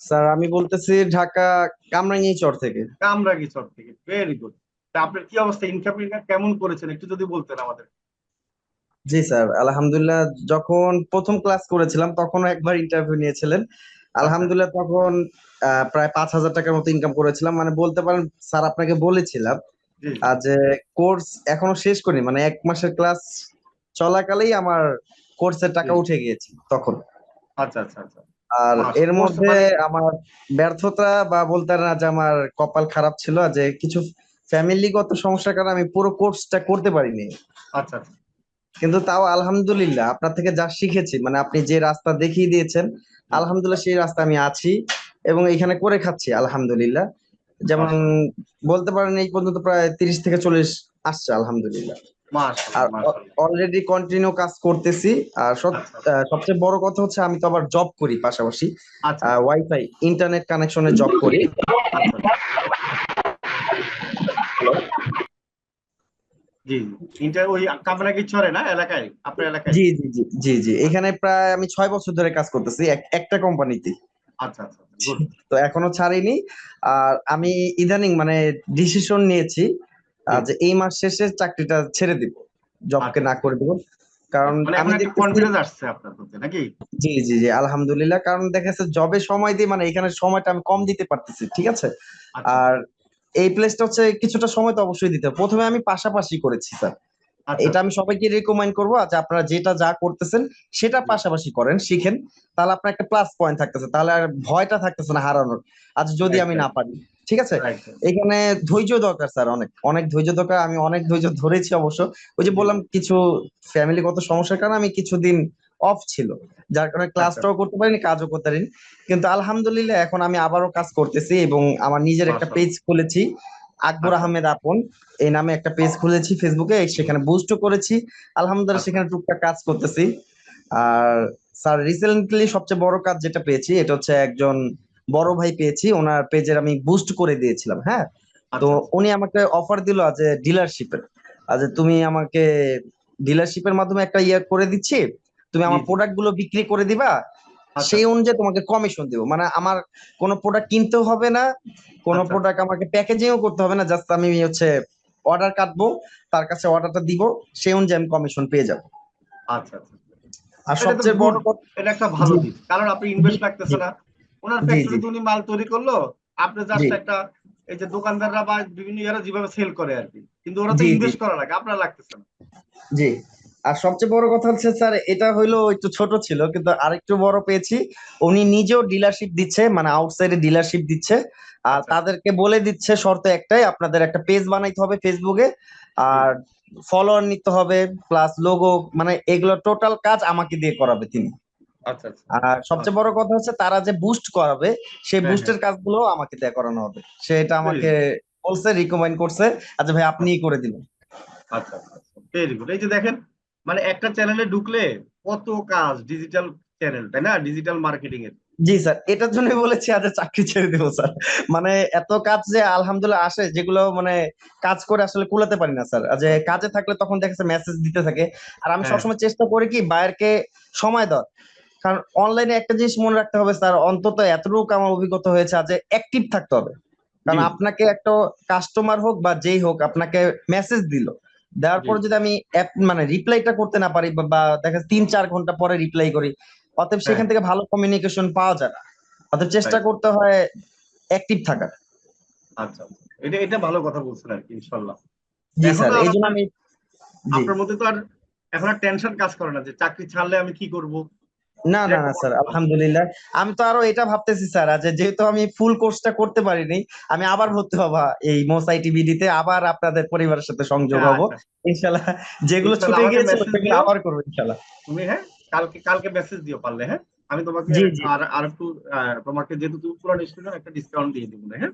Sir আমি বলতেছি ঢাকা কামরাঙ্গীচর থেকে। কামরাঙ্গি চর থেকে ভেরি গুড তা আপনার কি অবস্থা? ইনকাম ইনকাম কেমন করেছেন? একটু যদি বলতেন আমাদের। জি স্যার আলহামদুলিল্লাহ যখন প্রথম ক্লাস করেছিলাম তখন একবার ইন্টারভিউ নিয়েছিলেন। আলহামদুলিল্লাহ তখন প্রায় পাঁচ হাজার টাকার মতো ইনকাম করেছিলাম। মানে বলতে পারেন স্যার আপনাকে বলেছিলাম যে কোর্স এখনও শেষ করিনি। মানে এক মাসের ক্লাস চলাকালেই আমার কোর্সের টাকা উঠে গিয়েছে তখন। আচ্ছা আচ্ছা আচ্ছা। আর এর মধ্যে মানে- আমার ব্যর্থতা বা বলতে না যে আমার কপাল খারাপ ছিল যে কিছু ফ্যামিলিগত সমস্যার কারণে আমি পুরো কোর্সটা করতে পারিনি। আচ্ছা আচ্ছা। কিন্তু তাও আলহামদুলিল্লাহ আপনার থেকে যা শিখেছি মানে আপনি যে রাস্তা দেখিয়ে দিয়েছেন আলহামদুলিল্লাহ সেই রাস্তা আমি আছি এবং এখানে করে খাচ্ছি আলহামদুলিল্লাহ। যেমন বলতে পারেন এই পর্যন্ত প্রায় তিরিশ থেকে চল্লিশ আসছে আলহামদুলিল্লাহ। আর অলরেডি কন্টিনিউ কাজ করতেছি। আর আচ্ছা। সবচেয়ে বড় কথা হচ্ছে আমি তো আবার জব করি পাশাপাশি। ওয়াইফাই ইন্টারনেট কানেকশনে জব করি। জি ইন্টার ওই কামরাঙ্গি চরে না এলাকায়? আপনার এলাকায়? জি জি জি জি জি। এখানে প্রায় আমি ছয় বছর ধরে কাজ করতেছি এক- একটা কোম্পানিতে আচ্ছা আচ্ছা তো এখনও ছাড়িনি। আর আমি ইদানিং মানে ডিসিশন নিয়েছি যে এই মাস শেষে চাকরিটা ছেড়ে দিব জবকে না করে দিব। কারণ মানে আমি কনফিডেন্স আসছে আপনার প্রতি নাকি? জি জি জি আলহামদুলিল্লাহ। কারণ দেখা যাচ্ছে জবে সময় দিই মানে এখানে সময়টা আমি কম দিতে পারতেছি ঠিক আছে? আচ্ছা। আর এই প্লেসটা হচ্ছে কিছুটা সময় তো অবশ্যই দিতে হবে। প্রথমে আমি পাশাপাশি করেছি স্যার। আচ্ছা। এটা আমি সবাইকে রেকমেন্ড করব যে আপনারা যেটা যা করতেছেন সেটা পাশাপাশি করেন শিখেন। তাহলে আপনার একটা প্লাস পয়েন্ট থাকতেছে। তাহলে আর ভয়টা থাকতেছে না হারানোর। আজ যদি আমি না পারি। ঠিক আছে? এখানে ধৈর্য দরকার স্যার অনেক। অনেক ধৈর্য দরকার আমি অনেক ধৈর্য ধরেছি অবশ্য। ওই যে বললাম কিছু ফ্যামিলিগত সমস্যার কারণে আমি কিছুদিন অফ ছিল। যার কারণে ক্লাসটাও করতে পারিনি কাজও করতে পারিনি। কিন্তু আলহামদুলিল্লাহ এখন আমি আবারও কাজ করতেছি এবং আমার নিজের একটা পেজ খুলেছি আকবর আচ্ছা। আহমেদ আপন। এই নামে একটা পেজ খুলেছি ফেসবুকে সেখানে বুস্টও করেছি। আলহামদুলিল্লাহ আচ্ছা। সেখানে টুকটাক কাজ করতেছি। আর স্যার রিসেন্টলি সবচেয়ে বড় কাজ যেটা পেয়েছি এটা হচ্ছে একজন বড় ভাই পেয়েছি ওনার পেজের আমি বুস্ট করে দিয়েছিলাম হ্যাঁ? তো আচ্ছা। উনি আমাকে অফার দিল যে ডিলারশিপের আজ তুমি আমাকে ডিলারশিপের মাধ্যমে একটা ইয়ে করে দিচ্ছি তুমি আমার। প্রোডাক্টগুলো বিক্রি করে দিবা আচ্ছা। সেই অনুযায়ী তোমাকে কমিশন দিব। মানে আমার কোনো প্রোডাক্ট কিনতেও হবে না কোনো আচ্ছা। প্রোডাক্ট আমাকে প্যাকেজিংও করতে হবে না জাস্ট আমি হচ্ছে অর্ডার কাটবো তার কাছে অর্ডারটা দিব সেই অনুযায়ী আমি কমিশন পেয়ে যাব। আচ্ছা আচ্ছা। আর সবচেয়ে বড় কথা এটা একটা ভালো দিক কারণ আপনি ইনভেস্ট লাগতেছে না। ওনার ফ্যাক্টরিতে উনি মাল তৈরি করল আপনি জাস্ট একটা এই যে দোকানদাররা বা বিভিন্ন ইয়ারা যেভাবে সেল করে আর কি। কিন্তু ওরা তো। ইনভেস্ট করা লাগে আপনার লাগতেছে না। জি। আর সবচেয়ে বড় কথা হচ্ছে স্যার এটা হইল একটু ছোট ছিল কিন্তু আরেকটু বড় পেয়েছি। উনি নিজেও ডিলারশিপ দিচ্ছে মানে আউটসাইডে ডিলারশিপ দিচ্ছে। আর আচ্ছা। তাদেরকে বলে দিচ্ছে শর্ত একটাই আপনাদের একটা পেজ বানাইতে হবে ফেসবুকে আর ফলোয়ার নিতে হবে প্লাস লোগো মানে এগুলো টোটাল কাজ আমাকে দিয়ে করাবে তিনি। আর সবচেয়ে বড় কথা হচ্ছে তারা যে বুস্ট করাবে সেই হ্যাঁ, বুস্টের কাজগুলো আমাকে দিয়ে করানো হবে। সেটা আমাকে বলছে রিকমেন্ড করছে। আচ্ছা ভাই আপনিই করে দিলেন। আচ্ছা ভেরি গুড এই যে দেখেন মানে একটা চ্যানেলে ঢুকলে কত কাজ ডিজিটাল চ্যানেল তাই না? ডিজিটাল মার্কেটিং এর। জি স্যার এটার জন্য বলেছি আজ চাকরি ছেড়ে দেবো স্যার। মানে এত কাজ যে আলহামদুলিল্লাহ আসে যেগুলো মানে কাজ করে আসলে কুলাতে পারি না স্যার। আর যে কাজে থাকলে তখন দেখেছে মেসেজ দিতে থাকে। আর আমি হ্যাঁ। সবসময় চেষ্টা করি কি বাইরকে সময় দেওয়ার। কারণ অনলাইনে একটা জিনিস মনে রাখতে হবে স্যার অন্তত এতটুকু আমার অভিজ্ঞতা হয়েছে যে অ্যাক্টিভ থাকতে হবে। কারণ আপনাকে একটা কাস্টমার হোক বা যেই হোক আপনাকে মেসেজ দিল। দেওয়ার পর যদি আমি মানে রিপ্লাইটা করতে না পারি বা- দেখা তিন চার ঘণ্টা পরে রিপ্লাই করি অতএব সেখান হ্যাঁ। থেকে ভালো কমিউনিকেশন পাওয়া যায় না। অতএব চেষ্টা করতে হয় অ্যাক্টিভ থাকার। আচ্ছা আচ্ছা। এটা এটা ভালো কথা বলছেন আর কি ইনশাল্লাহ জি স্যার এই জন্য আমি আপনার মধ্যে তো আর এখন আর টেনশন কাজ করে না যে চাকরি ছাড়লে আমি কি করব? না না না স্যার আলহামদুলিল্লাহ। আমি তো আরও এটা ভাবতেছি স্যার যে যেহেতু আমি ফুল কোর্সটা করতে পারিনি আমি আবার ভর্তি হবা এই মোসাই টিভিডিতে আবার আপনাদের পরিবারের সাথে সংযোগ হব। আচ্ছা, ইনশাল্লাহ যেগুলো ছুটে গিয়েছে সেগুলো আবার করব ইনশাল্লাহ। তুমি হ্যাঁ কালকে কালকে মেসেজ দিও পারলে হ্যাঁ? আমি তোমাকে জি, জি। আর আর একটু তোমাকে যেহেতু তুমি পুরান স্টুডেন্ট একটা ডিসকাউন্ট দিয়ে দেবো হ্যাঁ?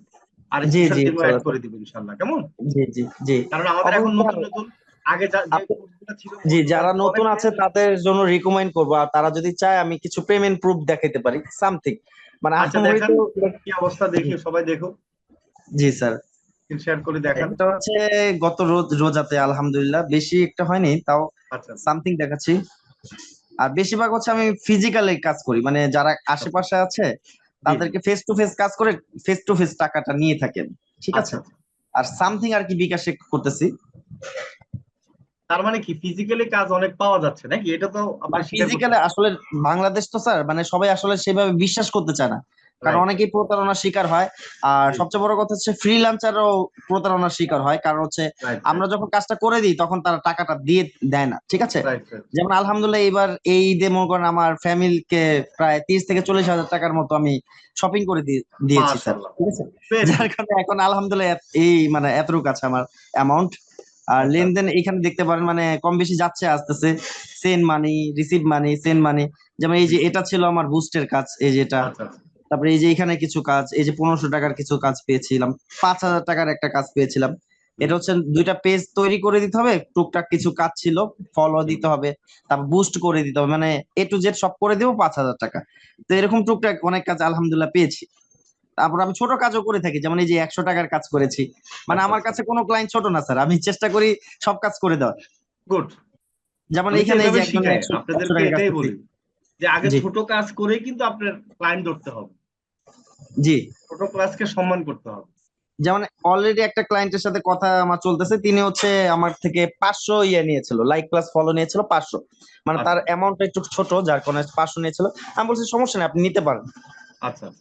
আর জি, জি, করে দিব ইনশাআল্লাহ কেমন? জি জি জি। কারণ আমাদের এখন নতুন নতুন আগে জি যারা নতুন আছে তাদের জন্য রিকমেন্ড করব আর তারা যদি চায় আমি কিছু পেমেন্ট প্রুফ দেখাইতে পারি সামথিং মানে আচ্ছা, দেখান। কি অবস্থা দেখি সবাই দেখো জি স্যার। শেয়ার করে দেখান। এটা হচ্ছে গত রোজ রোজাতে আলহামদুলিল্লাহ বেশি একটা হয়নি তাও আচ্ছা। সামথিং দেখাচ্ছি। আর বেশিরভাগ হচ্ছে আমি ফিজিক্যালি কাজ করি মানে যারা আশেপাশে আছে তাদেরকে ফেস টু ফেস কাজ করে ফেস টু ফেস টাকাটা নিয়ে থাকেন ঠিক আছে? আচ্ছা। আর সামথিং আর কি বিকাশে করতেছি। তার মানে কি? ফিজিক্যালি কাজ অনেক পাওয়া যাচ্ছে নাকি? এটা তো ফিজিক্যালি আসলে বাংলাদেশ তো স্যার মানে সবাই আসলে সেভাবে বিশ্বাস করতে চায় না। কারণ অনেকেই প্রতারণার শিকার হয়। আর সবচেয়ে বড় কথা হচ্ছে ফ্রিল্যান্সারও প্রতারণার শিকার হয়। কারণ হচ্ছে আমরা যখন কাজটা করে দিই তখন তারা টাকাটা দিয়ে দেয় না ঠিক আছে. যেমন আলহামদুলিল্লাহ এবার এই ঈদে মনে করেন আমার ফ্যামিলিকে প্রায় তিরিশ থেকে চল্লিশ হাজার টাকার মতো আমি শপিং করে দিয়ে- দিয়েছি স্যার ঠিক আছে? যার কারণে এখন আলহামদুলিল্লাহ এই মানে এতটুকু আছে আমার অ্যামাউন্ট আর আচ্ছা। লেনদেন এখানে দেখতে পারেন মানে কম বেশি যাচ্ছে আসতেছে। Send money receive money send money যেমন এই যে এটা ছিল আমার বুস্টের কাজ এই যে এটা। আচ্ছা আচ্ছা। তারপরে এই যে এখানে কিছু কাজ এই যে পনেরোশো টাকার কিছু কাজ পেয়েছিলাম পাঁচ হাজার টাকার একটা কাজ পেয়েছিলাম। এটা হচ্ছে দুইটা পেজ তৈরি করে দিতে হবে টুকটাক কিছু কাজ ছিল ফলো দিতে হবে তারপর বুস্ট করে দিতে হবে। মানে এ টু জেড সব করে দিব পাঁচ হাজার টাকা। তো এরকম টুকটাক অনেক কাজ আলহামদুলিল্লাহ পেয়েছি। তারপর আমি ছোট কাজও করে থাকি যেমন এই যে একশো টাকার কাজ করেছি। মানে আচ্ছা, আমার আচ্ছা। কাছে কোনো ক্লায়েন্ট ছোট না স্যার আমি চেষ্টা করি সব কাজ করে দেওয়ার। গুড যেমন এখানে এই যে আপনাদেরকে এটাই বলি যে আগে ছোট কাজ করেই কিন্তু আপনার ক্লায়েন্ট ধরতে হবে। জি। ছোট ক্লাসকে সম্মান করতে হবে। যেমন অলরেডি একটা ক্লায়েন্টের সাথে কথা আমার চলতেছে তিনি হচ্ছে আমার থেকে পাঁচশো ইয়ে নিয়েছিল লাইক প্লাস ফলো নিয়েছিল পাঁচশো। মানে তার অ্যামাউন্টটা একটু ছোট যার কারণে পাঁচশো নিয়েছিল। আমি বলছি সমস্যা নেই আপনি নিতে পারেন। আচ্ছা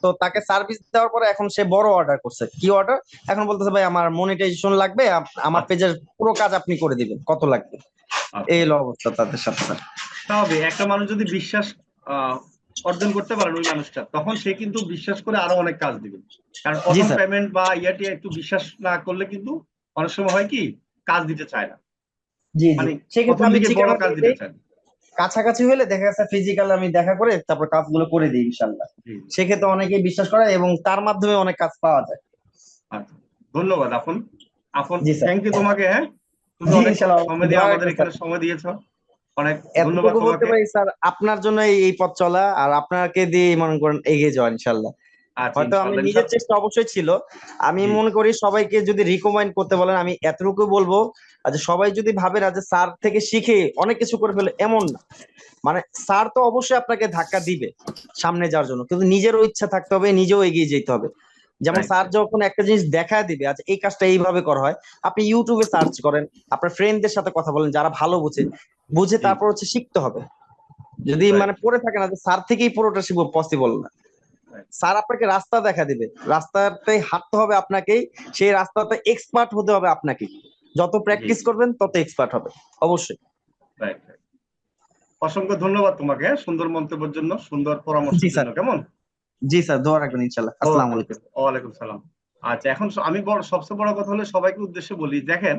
তো তাকে সার্ভিস দেওয়ার পরে এখন সে বড় অর্ডার করছে। কি অর্ডার এখন বলতেছে ভাই আমার মনিটাইজেশন লাগবে আমার পেজের পুরো কাজ আপনি করে দিবেন কত লাগবে? আচ্ছা। এই হলো অবস্থা তাদের সাথে স্যার। স্বাভাবিক একটা মানুষ যদি বিশ্বাস আহ, অর্জন করতে পারেন ওই মানুষটা তখন সে কিন্তু বিশ্বাস করে আরও অনেক কাজ দিবে। কারণ প্রথম পেমেন্ট বা ইয়াটি একটু বিশ্বাস না করলে কিন্তু অনেক সময় হয় কি কাজ দিতে চায় না। জি মানে দিকে বড় কাজ দিতে। চায় না। কাছাকাছি হলে দেখা যাচ্ছে ফিজিক্যাল আমি দেখা করে তারপর কাজগুলো করে দিই ইনশাল্লাহ। সেক্ষেত্রে অনেকেই বিশ্বাস করে এবং তার মাধ্যমে অনেক কাজ পাওয়া যায়। আচ্ছা। ধন্যবাদ আপন আপন থ্যাংক ইউ তোমাকে হ্যাঁ? সময় দিয়ে আমাদের এখানে সময় দিয়েছ। অনেক ধন্যবাদ তোমাকে। স্যার আপনার জন্য এই এই পথ চলা আর আপনাকে দিয়ে মনে করেন এগিয়ে যাওয়া ইনশাল্লাহ। আচ্ছা হয়তো আমি নিজের চেষ্টা অবশ্যই ছিল। আমি মনে করি সবাইকে যদি রিকমেন্ড করতে বলেন আমি এতটুকু বলব যে সবাই যদি ভাবে না যে স্যার থেকে শিখে অনেক কিছু করে ফেলে এমন না। মানে স্যার তো অবশ্যই আপনাকে ধাক্কা দিবে সামনে যাওয়ার জন্য। কিন্তু নিজেরও ইচ্ছা থাকতে হবে নিজেও এগিয়ে যেতে হবে। যেমন স্যার যখন একটা জিনিস দেখা দিবে আচ্ছা এই কাজটা এইভাবে করা হয় আপনি ইউটিউবে সার্চ করেন আপনার ফ্রেন্ডদের সাথে কথা বলেন যারা ভালো বুঝে বুঝে তারপর হচ্ছে শিখতে হবে। যদি মানে পড়ে থাকে না যে স্যার থেকেই পুরোটা শিখব পসিবল না। স্যার আপনাকে রাস্তা দেখা দিবে। রাস্তাতে হাঁটতে হবে আপনাকেই সেই রাস্তাতে এক্সপার্ট হতে হবে আপনাকে যত প্র্যাকটিস করবেন তত এক্সপার্ট হবে। অবশ্যই. অসংখ্য ধন্যবাদ তোমাকে হ্যাঁ, সুন্দর মন্তব্যের জন্য সুন্দর পরামর্শ স্যার। কেমন? জি স্যার দোয়া রাখবেন ইনশাল্লাহ আসসালামু আলাইকুম। ওয়ালাইকুম সালাম। আচ্ছা এখন আমি বড় সবচেয়ে বড় কথা হলো সবাইকে উদ্দেশ্যে বলি দেখেন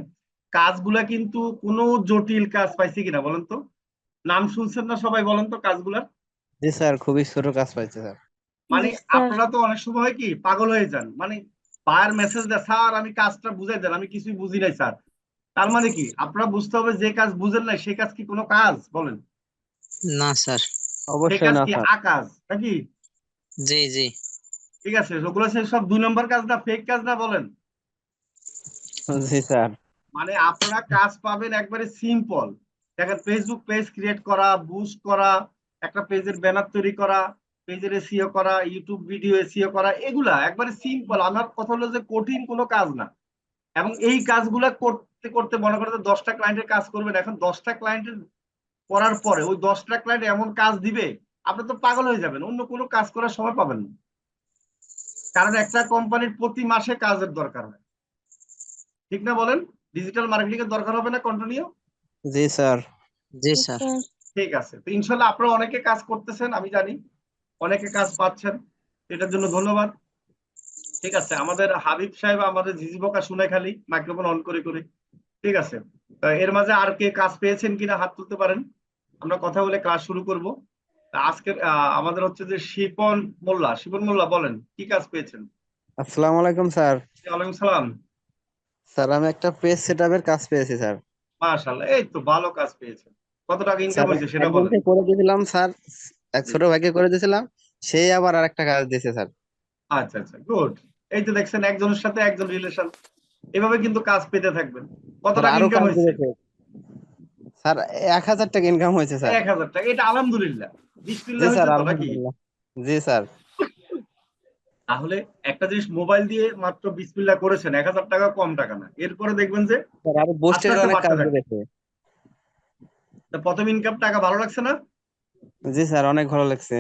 কাজগুলা কিন্তু কোনো জটিল কাজ পাইছি কিনা বলেন তো? নাম শুনছেন না সবাই বলেন তো কাজগুলা জি স্যার খুবই ছোট কাজ পাইছে স্যার। মানে আপনারা তো অনেক সময় হয় কি পাগল হয়ে যান। মানে বায়ার মেসেজ দেয় স্যার আমি কাজটা বুঝাই দেন আমি কিছুই বুঝি নাই স্যার। তার মানে কি? আপনারা বুঝতে হবে যে কাজ বুঝেন নাই সে কাজ কি কোনো কাজ? বলেন। না স্যার। অবশ্যই না স্যার। আকাজ নাকি? জি জি। ঠিক আছে ওগুলো সব দুই নম্বর কাজ না ফেক কাজ না বলেন। জি স্যার। মানে আপনারা কাজ পাবেন একবারে সিম্পল দেখেন ফেসবুক পেজ ক্রিয়েট করা বুস্ট করা একটা পেজের ব্যানার তৈরি করা পেজের এসিও করা ইউটিউব ভিডিও এসিও করা এগুলা একবারে সিম্পল আমার কথা হলো যে কঠিন কোনো কাজ না। এবং এই কাজগুলা করতে করতে মনে করেন যে দশটা ক্লায়েন্টের কাজ করবেন। এখন দশটা ক্লায়েন্টের করার পরে ওই দশটা ক্লায়েন্ট এমন কাজ দিবে আপনি তো পাগল হয়ে যাবেন। অন্য কোনো কাজ করার সময় পাবেন না। কারণ একটা কোম্পানির প্রতি মাসে কাজের দরকার হয়। ঠিক না বলেন? ডিজিটাল মার্কেটিং এর দরকার হবে না কন্টিনিউ জি স্যার। জি স্যার। ঠিক আছে। তো ইনশাল্লাহ আপনারা অনেকে কাজ করতেছেন আমি জানি। অনেকে কাজ পাচ্ছেন এটার জন্য ধন্যবাদ। ঠিক আছে আমাদের হাবিব সাহেব আমাদের ঝিঝি বকা শুনে খালি মাইক্রোফোন অন করে করে। ঠিক আছে তো এর মাঝে আর কে কাজ পেয়েছেন কিনা হাত তুলতে পারেন আমরা কথা বলে ক্লাস শুরু করব। আজকে আমাদের হচ্ছে যে শিপন মোল্লা শিপন মোল্লা বলেন কি কাজ পেয়েছেন? আসসালামু আলাইকুম স্যার। ওয়ালাইকুম সালাম। স্যার আমি একটা পেজ সেটআপের কাজ পেয়েছি স্যার। মাশাআল্লাহ এই তো ভালো কাজ পেয়েছেন। কত টাকা ইনকাম হয়েছে সেটা বলেন। করে দিয়েছিলাম স্যার এক ছোট ভাইকে করে দিয়েছিলাম সেই আবার আরেকটা কাজ দিয়েছে স্যার। আচ্ছা আচ্ছা গুড। এই তো দেখছেন একজনের সাথে একজন রিলেশন এভাবে কিন্তু কাজ পেতে থাকবেন। কত টাকা ইনকাম হয়েছে? স্যার এক হাজার টাকা ইনকাম হয়েছে স্যার। এক হাজার টাকা এটা আলহামদুলিল্লাহ। বিসমিল্লাহ স্যার আলহামদুলিল্লাহ। জি স্যার। তাহলে একটা জিনিস মোবাইল দিয়ে মাত্র বিসমিল্লাহ করেছেন এক হাজার টাকা কম টাকা না। এরপরে দেখবেন যে আরও প্রথম ইনকাম টাকা ভালো লাগছে না? জি স্যার অনেক ভালো লাগছে।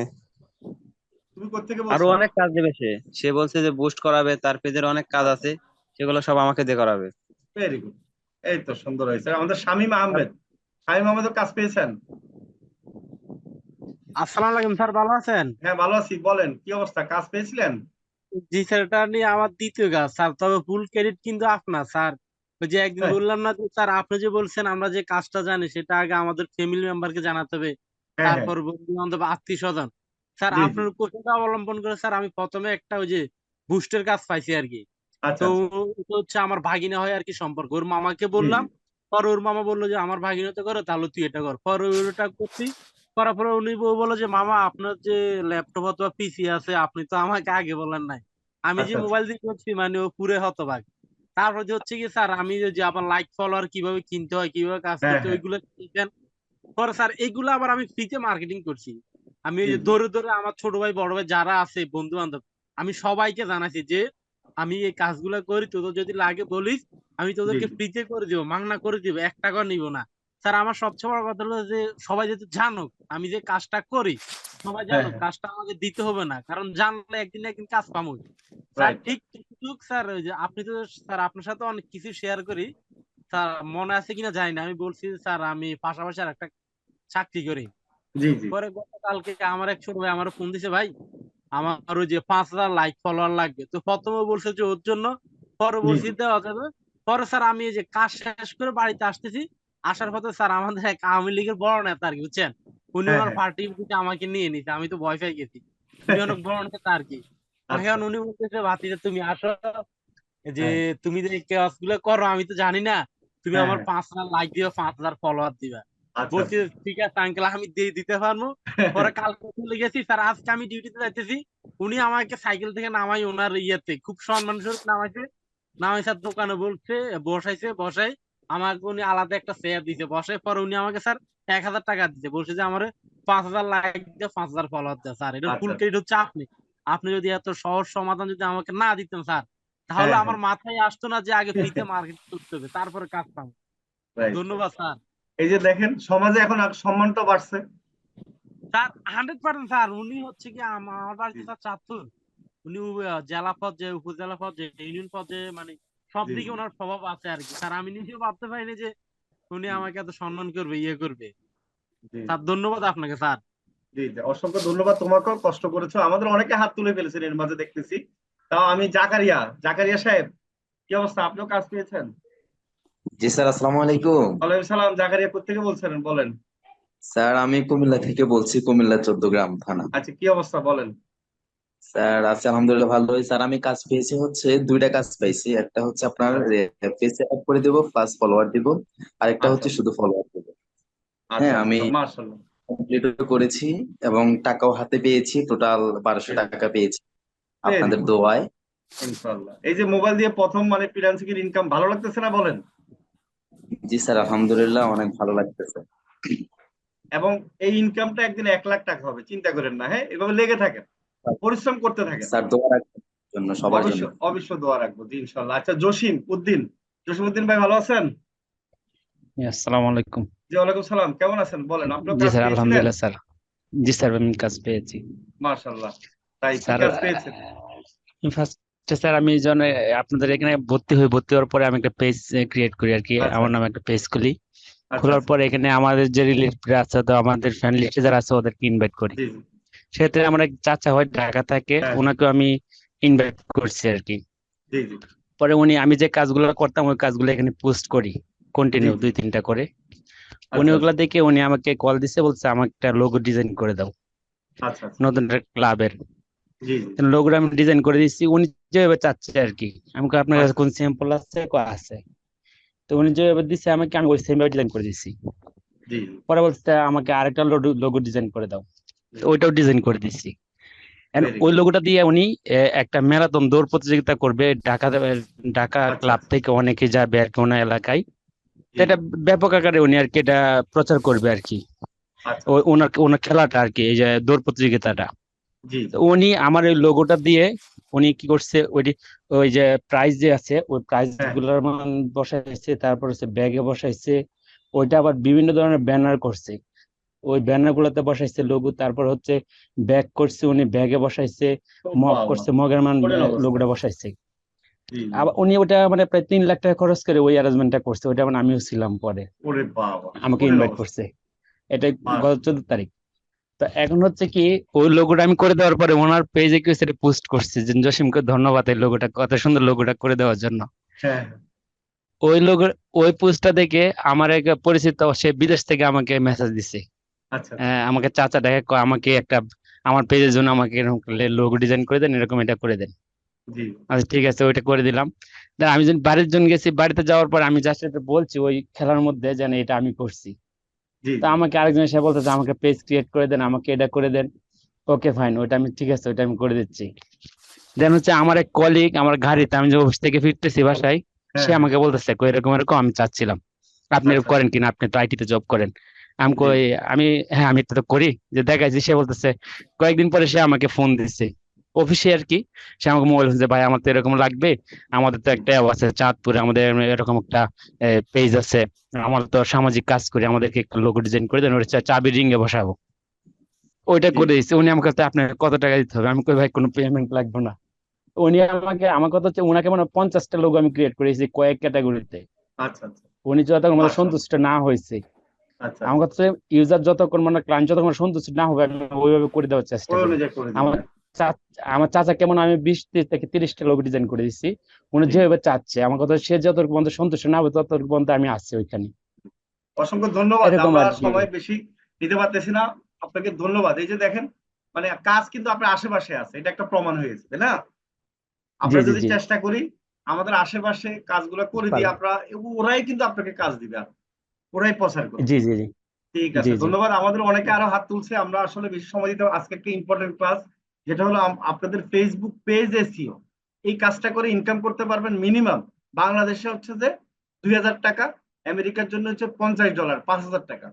তুমি কোথেকে আরও অনেক কাজ দেবে সে সে বলছে যে বুস্ট করাবে তার পেজের অনেক কাজ আছে সেগুলো সব আমাকে দিয়ে করাবে। ভেরি গুড এই তো সুন্দর হয়েছে। আমাদের শামীম আহমেদ। শামীম আহমেদও কাজ পেয়েছেন? আসসালামু আলাইকুম স্যার ভালো আছেন? হ্যাঁ ভালো আছি। বলেন কি অবস্থা? কাজ পেয়েছিলেন? জি স্যার এটা নিয়ে আমার দ্বিতীয় কাজ। স্যার তবে ফুল ক্রেডিট কিন্তু আপনার স্যার। ওই যে একদিন হ্যাঁ। বললাম না যে স্যার আপনি যে বলছেন আমরা যে কাজটা জানি সেটা আগে আমাদের ফ্যামিলি মেম্বারকে জানাতে হবে। তারপর বন্ধু বান্ধব আত্মীয় স্বজন স্যার। আপনার কোথাটা অবলম্বন করে স্যার আমি প্রথমে একটা ওই যে বুস্টের কাজ পাইছি আর কি। আচ্ছা তো আচ্ছা। হচ্ছে আমার ভাগিনা হয় আর কি সম্পর্ক। ওর মামাকে বললাম পর ওর মামা বলল যে আমার ভাগিনা তো করো তাহলে তুই এটা কর। পর ওটা করছি। করার পরে উনি বউ বলল যে মামা আপনার যে ল্যাপটপ অথবা পিসি আছে আপনি তো আমাকে আগে বলেন নাই। আমি যে আচ্ছা, আচ্ছা। মোবাইল দিয়ে করছি মানে ও পুরে হতবাক তারপর যে হচ্ছে কি স্যার আমি যে আবার লাইক ফলোয়ার কীভাবে কিনতে হয় কীভাবে কাজ হ্যাঁ, করতে হয় হ্যাঁ। ওইগুলো শিখেন পরে স্যার এগুলো আবার আমি ফ্রিতে মার্কেটিং করছি। আমি ওই যে ধরে ধরে আমার ছোট ভাই বড় ভাই যারা আছে বন্ধু বান্ধব আমি সবাইকে জানাইছি যে আমি এই কাজগুলো করি তোদের যদি লাগে বলিস আমি তোদেরকে ফ্রিতে করে দিব মাংনা করে দিব এক টাকাও নিব না। স্যার আমার সবচেয়ে বড় কথা হলো যে সবাই যদি জানুক আমি যে কাজটা করি সবাই হ্যাঁ, জানুক হ্যাঁ। কাজটা আমাকে দিতে হবে না কারণ জানলে একদিন না একদিন কাজ পাবো স্যার ঠিক ঠিক স্যার ওই যে আপনি তো স্যার আপনার সাথে অনেক কিছু শেয়ার করি। স্যার মনে আছে কিনা জানি না আমি বলছি স্যার আমি পাশাপাশি আর একটা চাকরি করি। পরে গতকালকে আমার এক ছোট ভাই আমার ফোন দিছে ভাই আমার ওই যে পাঁচ হাজার লাইক ফলোয়ার লাগবে। তো প্রথমে বলছে যে ওর জন্য। পরে বলছি দেওয়া যাবে পরে স্যার আমি যে কাজ শেষ করে বাড়িতে আসতেছি। আসার পথে স্যার আমাদের এক আওয়ামী লীগের বড় নেতা আর কি বুঝছেন? উনি হ্যাঁ, ওনার হ্যাঁ। পার্টি আমাকে নিয়ে নিছে। আমি তো ভয় পেয়ে গেছি। অনেক বড় নেতা আর কি আচ্ছা। এখন উনি বলতেছে ভাতিজা তুমি আসো। যে হ্যাঁ। তুমি যে কাজগুলো করো আমি তো জানি না। তুমি হ্যাঁ, আমার হ্যাঁ। পাঁচ হাজার লাইক দিবা পাঁচ হাজার ফলোয়ার দিবা। আচ্ছা। বলছি ঠিক আছে আঙ্কেল আমি দিয়ে দিতে পারব। পরে কালকে চলে গেছি স্যার আজকে আমি ডিউটিতে যাইতেছি। উনি আমাকে সাইকেল থেকে নামাই ওনার ইয়েতে খুব সম্মান স্বরূপ নামাইছে। নামাই স্যার দোকানে বলছে বসাইছে বসাই। আমাকে উনি আলাদা একটা চেয়ার দিছে বসাই। পরে উনি আমাকে স্যার এক হাজার টাকা দিছে। বলছে যে আমার পাঁচ হাজার লাইক দিয়ে পাঁচ হাজার ফলোয়ার দেয় স্যার। এটা ফুল আচ্ছা। ক্রেডিট হচ্ছে আপনি। আপনি যদি এত সহজ সমাধান যদি আমাকে না দিতেন স্যার তাহলে হ্যাঁ, আমার মাথায় আসতো না যে আগে ফ্রিতে মার্কেট করতে হবে তারপরে কাজ পাবো। ধন্যবাদ স্যার। এই যে দেখেন সমাজে এখন সম্মানটা বাড়ছে। Sir hundred percent sir. উনি হচ্ছে কি আমার বাড়িতে স্যার চাঁদপুর উনি জেলা পর্যায়ে উপজেলা পর্যায়ে ইউনিয়ন পর্যায়ে মানে সব দিকে ওনার স্বভাব আছে আর কি। স্যার আমি নিজেও ভাবতে পারিনি যে উনি আমাকে এত সম্মান করবে ইয়ে করবে। স্যার ধন্যবাদ আপনাকে স্যার। জি জি। অসংখ্য ধন্যবাদ তোমাকেও কষ্ট করেছ। আমাদের অনেকে হাত তুলে ফেলেছেন এর মাঝে দেখতেছি। তাও আমি জাকারিয়া জাকারিয়া সাহেব কি অবস্থা? আপনিও কাজ পেয়েছেন? জি স্যার আসসালামু আলাইকুম। ওয়ালাইকুম সালাম জাকারিয়া কোথেকে বলছেন? বলেন। স্যার আমি কুমিল্লা থেকে বলছি কুমিল্লা চৌদ্দগ্রাম থানা। আচ্ছা কি অবস্থা? বলেন। স্যার আছি আলহামদুলিল্লাহ ভালোই স্যার আমি কাজ পেয়েছি হচ্ছে দুইটা কাজ পেয়েছি। একটা হচ্ছে আপনার পেজে অ্যাড করে দেবো প্লাস ফলোয়ার দিব। আর একটা হচ্ছে আচ্ছা। শুধু ফলোয়ার দিব। আচ্ছা হ্যাঁ, আমি- মার্শাল্লাহ কমপ্লিট করেছি এবং টাকাও হাতে পেয়েছি। টোটাল বারোশো টাকা পেয়েছি। আপনাদের দোয়ায়। ইনশাআল্লাহ। এই যে মোবাইল দিয়ে প্রথম মানে ফ্রিল্যান্সিং ইনকাম ভালো লাগতেছে না বলেন? জি স্যার আলহামদুলিল্লাহ অনেক ভালো লাগতেছে। এবং এই ইনকামটা একদিন এক লাখ টাকা হবে চিন্তা করেন না হ্যাঁ? এভাবে লেগে থাকেন পরিশ্রম করতে থাকেন স্যার দোয়া রাখবেন জন্য সবার অবশ্য জন্য। অবশ্য দোয়া রাখব জি ইনশাল্লাহ আচ্ছা জসিম উদ্দিন। জসিম উদ্দিন ভাই ভালো আছেন? আসসালামু আলাইকুম। জি ওয়ালাইকুম সালাম। কেমন আছেন? বলেন আপনার জি স্যার আলহামদুলিল্লাহ স্যার। জি স্যার আমি কাজ পেয়েছি। মার্শাল্লাহ তাই স্যার পেয়েছেন। ফার্স্টে স্যার আমি যখন আপনাদের এখানে ভর্তি হই। ভর্তি হওয়ার পরে আমি একটা পেজ ক্রিয়েট করি আর কি আচ্ছা। আমার নামে একটা পেজ খুলি। আচ্ছা, খোলার। পরে এখানে আমাদের যে রিলেটিভ আছে তো আমাদের লিস্টে যারা আছে ওদেরকে ইনভাইট করি। সেক্ষেত্রে আমার এক চাচা হয় ঢাকা থাকে হ্যাঁ। ওনাকে আমি ইনভাইট করছি আর কি পরে উনি আমি যে কাজগুলো করতাম ওই কাজগুলো এখানে পোস্ট করি। কন্টিনিউ। দুই তিনটা করে। উনি আচ্ছা, ওগুলা দেখে উনি আমাকে কল দিছে বলছে আমাকে একটা লোগো ডিজাইন করে দাও। নতুন ক্লাবের লোগোটা আমি ডিজাইন করে দিচ্ছি উনি যেভাবে চাচ্ছে আর কি আমাকে আপনার কাছে। কোন স্যাম্পল আছে? আছে। তো উনি যেভাবে দিচ্ছে আমাকে আমি ওই সেমভাবে ডিজাইন করে দিচ্ছি পরে বলছে আমাকে আরেকটা লোগো ডিজাইন করে দাও। ওইটাও ডিজাইন করে দিচ্ছি ওই লোগোটা দিয়ে উনি একটা ম্যারাথন দৌড় প্রতিযোগিতা করবে ঢাকা ঢাকা আচ্ছা, ক্লাব। থেকে অনেকে যাবে আর কি ওনার এলাকায়। এটা ব্যাপক আকারে উনি আর কি এটা প্রচার করবে আর কি আচ্ছা ওনার ওনার খেলাটা আর কি এই যে দৌড় প্রতিযোগিতাটা। উনি আমার ওই লোগোটা দিয়ে উনি কি করছে ওই ওই যে প্রাইস যে আছে ওই প্রাইস হ্যাঁ। গুলোর মান বসাইছে তারপর হচ্ছে ব্যাগে বসাইছে ওইটা আবার বিভিন্ন ধরনের ব্যানার করছে। ওই ব্যানার গুলোতে বসাইছে লোগো তারপর হচ্ছে ব্যাগ করছে উনি ব্যাগে বসাইছে মগ করছে মগের মান লোগোটা বসাইছে। আবার উনি ওটা মানে প্রায় তিন লাখ টাকা খরচ করে ওই অ্যারেঞ্জমেন্টটা করছে ওইটা মানে আমিও ছিলাম পরে। আমাকে ইনভাইট করছে। এটা গত চোদ্দ তারিখ। তো এখন হচ্ছে কি ওই লোগোটা আমি করে দেওয়ার পরে ওনার পেজে কেউ সেটা পোস্ট করছে। যে জসিমকে ধন্যবাদ এই লোগোটা কত সুন্দর লোগোটা করে দেওয়ার জন্য। হ্যাঁ। ওই লোগো ওই পোস্টটা দেখে আমার এক পরিচিত সে বিদেশ থেকে আমাকে মেসেজ দিছে। আচ্ছা। আমাকে চাচা দেখে আমাকে একটা আমার পেজের জন্য আমাকে এরকম লোগো ডিজাইন করে দেন এরকম এটা করে দেন। আচ্ছা ঠিক আছে ওইটা করে দিলাম। আমি যখন বাড়ির জন্য গেছি বাড়িতে যাওয়ার পর আমি জাস্ট এটা বলছি ওই খেলার মধ্যে যেন এটা আমি করছি। তো আমাকে আরেকজন এসে বলতেছে আমাকে পেজ ক্রিয়েট করে দেন আমাকে এটা করে দেন। ওকে ফাইন ওইটা আমি ঠিক আছে ওইটা আমি করে দিচ্ছি। দেন হচ্ছে আমার এক কলিগ আমার গাড়িতে আমি যে অফিস থেকে ফিরতেছি বাসায় সে হ্যাঁ, আমাকে বলতেছে কই এরকম এরকম আমি চাচ্ছিলাম। আপনি এরকম আচ্ছা। করেন কিনা আপনি তো আইটিতে জব করেন। আমি কই আমি হ্যাঁ আমি এটা তো করি। যে দেখাইছি সে বলতেছে কয়েকদিন পরে সে আমাকে ফোন দিচ্ছে অফিসে আর কি সে আমাকে মোবাইল যে ভাই আমার তো এরকম লাগবে। আমাদের তো একটা app আছে চাঁদপুরে আমাদের এরকম একটা পেজ আছে। আমার তো সামাজিক কাজ করি আমাদেরকে একটা লোগো ডিজাইন করে দেন ওটা চাবি রিং এ বসাবো। ওইটা করে দিচ্ছে উনি আমার কাছে আপনার কত টাকা দিতে হবে? আমি কই ভাই কোনো পেমেন্ট লাগবে না। উনি আমাকে আমার কথা হচ্ছে উনাকে মানে পঞ্চাশটা লোগো আমি ক্রিয়েট করেছি কয়েক ক্যাটাগরিতে আচ্ছা আচ্ছা। উনি যতক্ষণ মানে আচ্ছা। সন্তুষ্ট না হয়েছে। আমার কাছে ইউজার যতক্ষণ মানে ক্লায়েন্ট যতক্ষণ সন্তুষ্ট না হবে আমি ওইভাবে করে দেওয়ার চেষ্টা করি। আমার আমার চাচা কেমন আমি বিশ ত্রিশ থেকে তিরিশটা লোগো ডিজাইন করে দিচ্ছি উনি যেভাবে চাচ্ছে আমার কথা সে যতটুকু পর্যন্ত সন্তুষ্ট না হবে ততটুকু পর্যন্ত আমি আসছি ওইখানে। অসংখ্য ধন্যবাদ আমরা। সময় বেশি নিতে পারতেছি না আপনাকে ধন্যবাদ। এই যে দেখেন মানে কাজ কিন্তু আপনার আশেপাশে আছে এটা একটা প্রমাণ হয়েছে তাই না? আমরা যদি চেষ্টা করি আমাদের আশেপাশে কাজগুলো করে দিই আমরা ওরাই কিন্তু আপনাকে কাজ দিবে আর ওরাই প্রচার করবে। জি জি জি। ঠিক আছে ধন্যবাদ। আমাদের অনেকে আরও হাত তুলছে আমরা আসলে বেশি সময় দিতে আজকে একটা ইম্পর্টেন্ট ক্লাস যেটা হলো আপনাদের ফেসবুক পেজ এসিও এই কাজটা করে ইনকাম করতে পারবেন মিনিমাম বাংলাদেশে হচ্ছে যে দুই হাজার টাকা, আমেরিকার জন্য হচ্ছে পঞ্চাশ ডলার পাঁচ হাজার টাকা।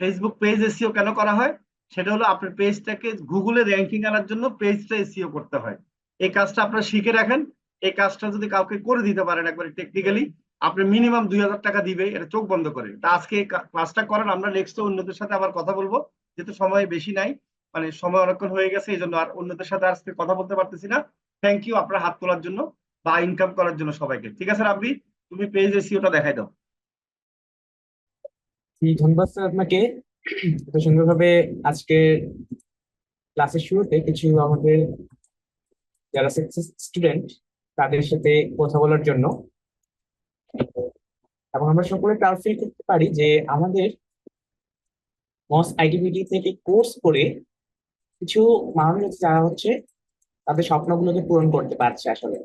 ফেসবুক পেজ এসিও কেন করা হয়? সেটা হলো আপনার পেজটাকে গুগলে র্যাঙ্কিং আনার জন্য পেজটা এসিও করতে হয়। এই কাজটা আপনারা শিখে রাখেন। এই কাজটা যদি কাউকে করে দিতে পারেন একবারে টেকনিক্যালি আপনি মিনিমাম দুই হাজার টাকা দিবে, এটা চোখ বন্ধ করে। আজকে ক্লাসটা করেন আমরা নেক্সট অন্যদের সাথে আবার কথা বলব, যেহেতু সময় বেশি নাই। মানে সময় অনেকক্ষণ হয়ে গেছে এই জন্য আর অন্যদের সাথে আজকে কথা বলতে পারতেছি না। থ্যাংক ইউ আপনার হাত তোলার জন্য বা ইনকাম করার জন্য সবাইকে। ঠিক আছে রাব্বি তুমি পেজ এসিওটা দেখাই দাও। ধন্যবাদ স্যার আপনাকে। এত সুন্দরভাবে আজকে ক্লাসের শুরুতে কিছু আমাদের যারা স্টুডেন্ট তাদের সাথে কথা বলার জন্য। এবং আমরা সকলে প্রাউড ফিল করতে পারি যে আমাদের মস আইডিবিটি থেকে কোর্স করে কিছু মানুষ আছে যারা হচ্ছে তাদের স্বপ্নগুলোকে পূরণ করতে পারছে আসলে।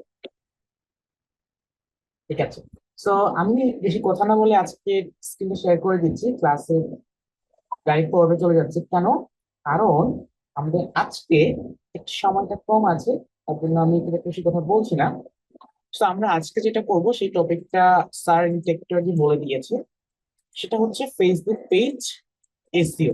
ঠিক আছে। সো আমি বেশি কথা না বলে আজকে স্ক্রিনে শেয়ার করে দিচ্ছি ক্লাসে ডাইরেক্ট পর্বে চলে যাচ্ছে। কেন? কারণ আমাদের আজকে একটু সময়টা কম আছে, তার জন্য আমি বেশি কথা বলছি না। তো আমরা আজকে যেটা করব, সেই টপিকটা স্যার ইনটেক্টরজি বলে দিয়েছে। সেটা হচ্ছে ফেসবুক পেজ এসিও